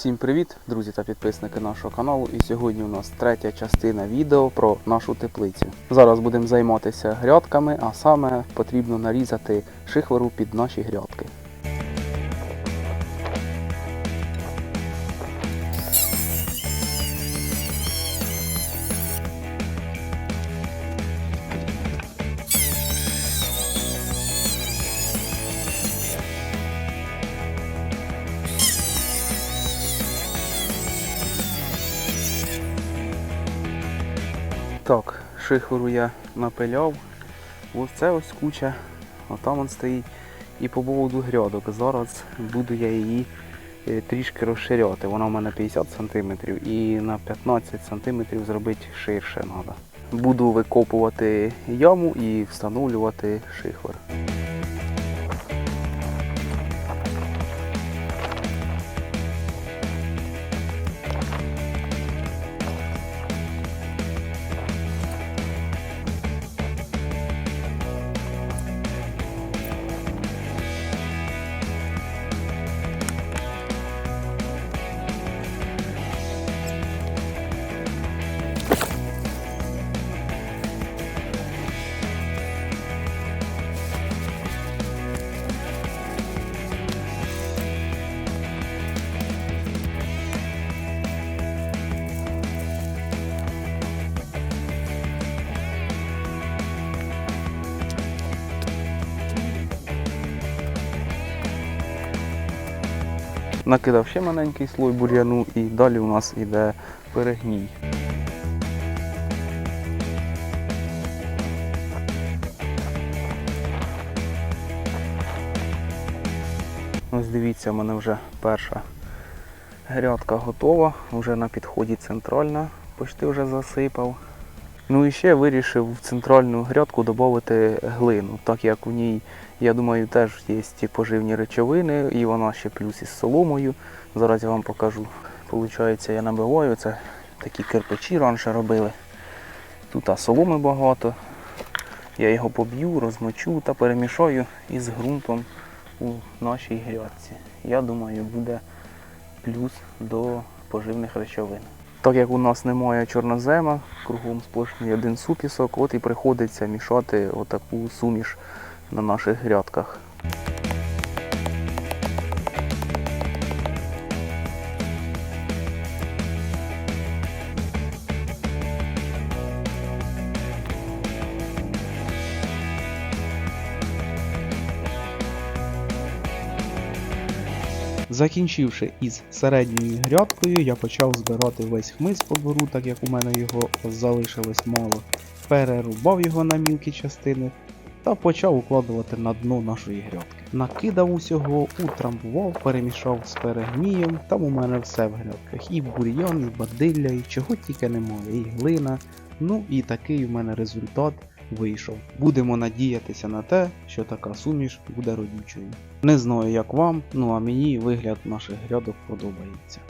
Всім привіт, друзі та підписники нашого каналу. І сьогодні у нас третя частина відео про нашу теплицю. Зараз будемо займатися грядками, а саме потрібно нарізати шихвору під наші грядки. Так, я напиляв. Ось це ось куча, а там стоїть. І по поводу грядок. Зараз буду я її е, трішки розширяти. Вона в мене 50 см і на 15 см зробити ширше треба. Буду викопувати яму і встановлювати шихвер. Накидав ще маленький слой бур'яну і далі у нас іде перегній. Ось дивіться, в мене вже перша грядка готова, вже на підході центральна, почти вже засипав. Ну і ще вирішив в центральну грядку додати глину, так як у ній, я думаю, теж є ті поживні речовини, і вона ще плюс із соломою. Зараз я вам покажу. Получається, я набиваю, це такі кирпичі раніше робили. Тут а соломи багато. Я його поб'ю, розмочу та перемішаю із ґрунтом у нашій грядці. Я думаю, буде плюс до поживних речовин. Так як у нас немає чорнозема, кругом сплошний один супісок, от і приходиться мішати отаку суміш на наших грядках. Закінчивши із середньою грядкою, я почав збирати весь хмиз по двору, так як у мене його залишилось мало. Перерубав його на мілкі частини та почав укладувати на дно нашої грядки. Накидав усього, утрамбував, перемішав з перегнієм. Там у мене все в грядках. І бур'ян, і бадилля, і чого тільки немає, і глина. Ну і такий у мене результат вийшов. Будемо надіятися на те, що така суміш буде родючою. Не знаю, як вам, ну а мені вигляд наших грядок подобається.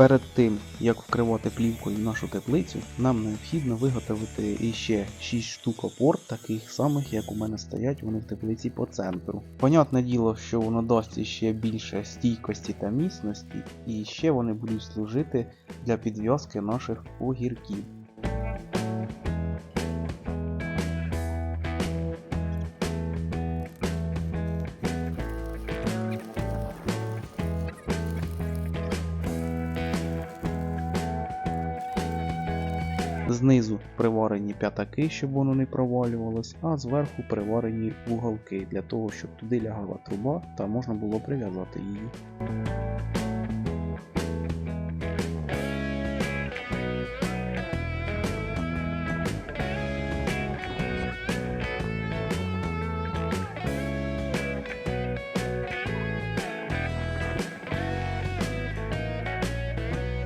Перед тим, як вкривати плівкою нашу теплицю, нам необхідно виготовити іще 6 штук опор, таких самих, як у мене стоять вони в теплиці по центру. Понятне діло, що воно дасть іще більше стійкості та міцності, і ще вони будуть служити для підв'язки наших огірків. Знизу приварені п'ятаки, щоб воно не провалювалось, а зверху приварені уголки для того, щоб туди лягала труба та можна було прив'язати її.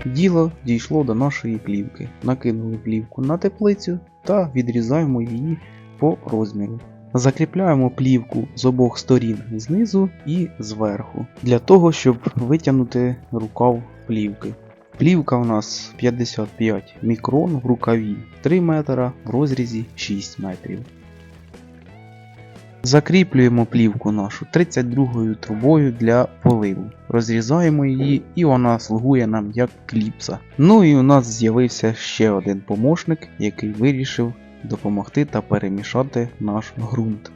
Діло дійшло до нашої плівки. Накинули плівку на теплицю та відрізаємо її по розміру. Закріпляємо плівку з обох сторін знизу і зверху, для того, щоб витягнути рукав плівки. Плівка у нас 55 мікрон в рукаві 3 метра, в розрізі 6 метрів. Закріплюємо плівку нашу 32 трубою для поливу. Розрізаємо її і вона слугує нам як кліпса. Ну і у нас з'явився ще один помощник, який вирішив допомогти та перемішати наш ґрунт.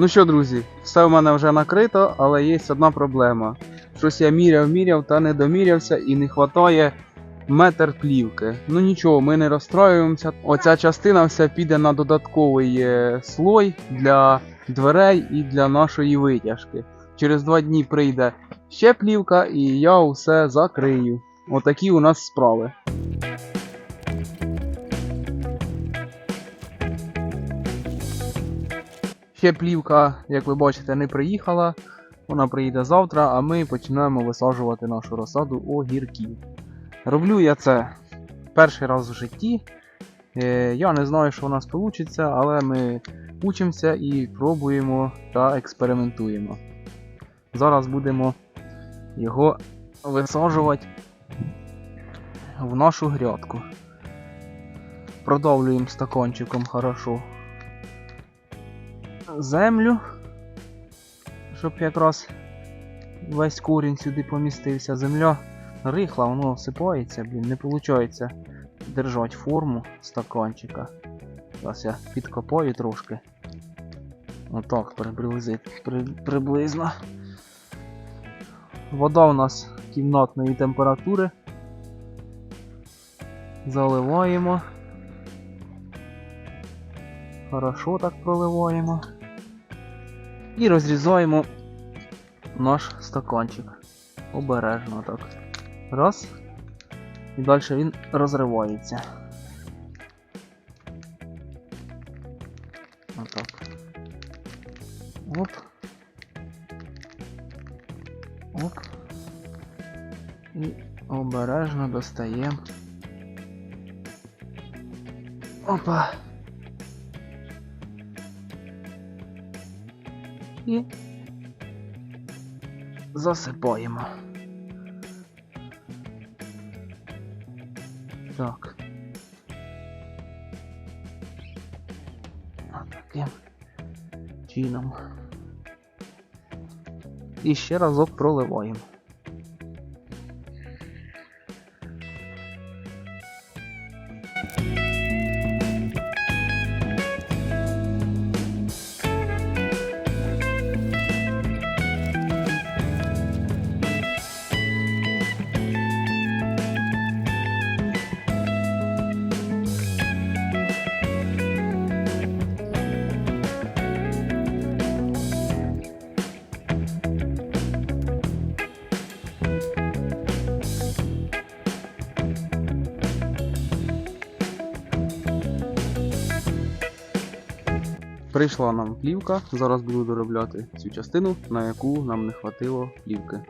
Ну що, друзі, все в мене вже накрито, але є одна проблема. Щось я міряв, міряв та не домірявся і не вистачає метр плівки. Ну нічого, ми не розстроюємося. Оця частина вся піде на додатковий е, слой для дверей і для нашої витяжки. Через два дні прийде ще плівка і я усе закрию. Отакі у нас справи. Ще плівка, як ви бачите, не приїхала. Вона приїде завтра, а ми почнемо висаджувати нашу розсаду огірків. Роблю я це перший раз в житті. Е, Я не знаю, що у нас вийде, але ми учимося і пробуємо та експериментуємо. Зараз будемо його висаджувати в нашу грядку. Продавлюємо стаканчиком хорошо землю, щоб якраз весь корінь сюди помістився. Земля рихла, воно осипається, блін, не виходить держати форму стаканчика. Зараз я підкопаю трошки. Отак приблизи, при, приблизно. Вода у нас кімнатної температури. Заливаємо. Хорошо так проливаємо. І розрізаємо наш стаканчик. Обережно так. Раз. І далі він розривається. Отак. Оп. Оп. І обережно достаємо. Опа. І засипаємо. Так. Таким чином. І ще разок проливаємо. Прийшла нам плівка, зараз буду доробляти цю частину, на яку нам не хватило плівки.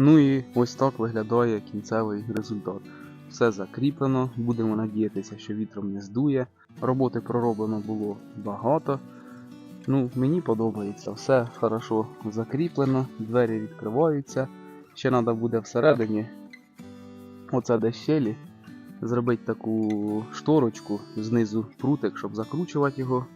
Ну і ось так виглядає кінцевий результат. Все закріплено, будемо надіятися, що вітром не здує. Роботи пророблено було багато. Ну, мені подобається, все хорошо закріплено, двері відкриваються. Ще треба буде всередині, оце де щелі, зробити таку шторочку, знизу прутик, щоб закручувати його,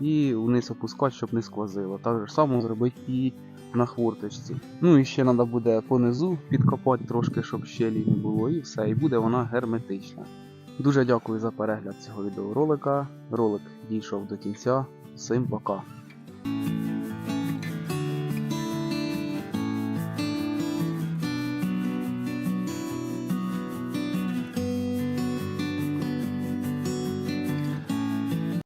і вниз опускати, щоб не сквозило. Так же само зробити і на хворточці. Ну і ще треба буде понизу підкопати трошки, щоб щелі не було, і все, і буде вона герметична. Дуже дякую за перегляд цього відеоролика. Ролик дійшов до кінця. Всім пока.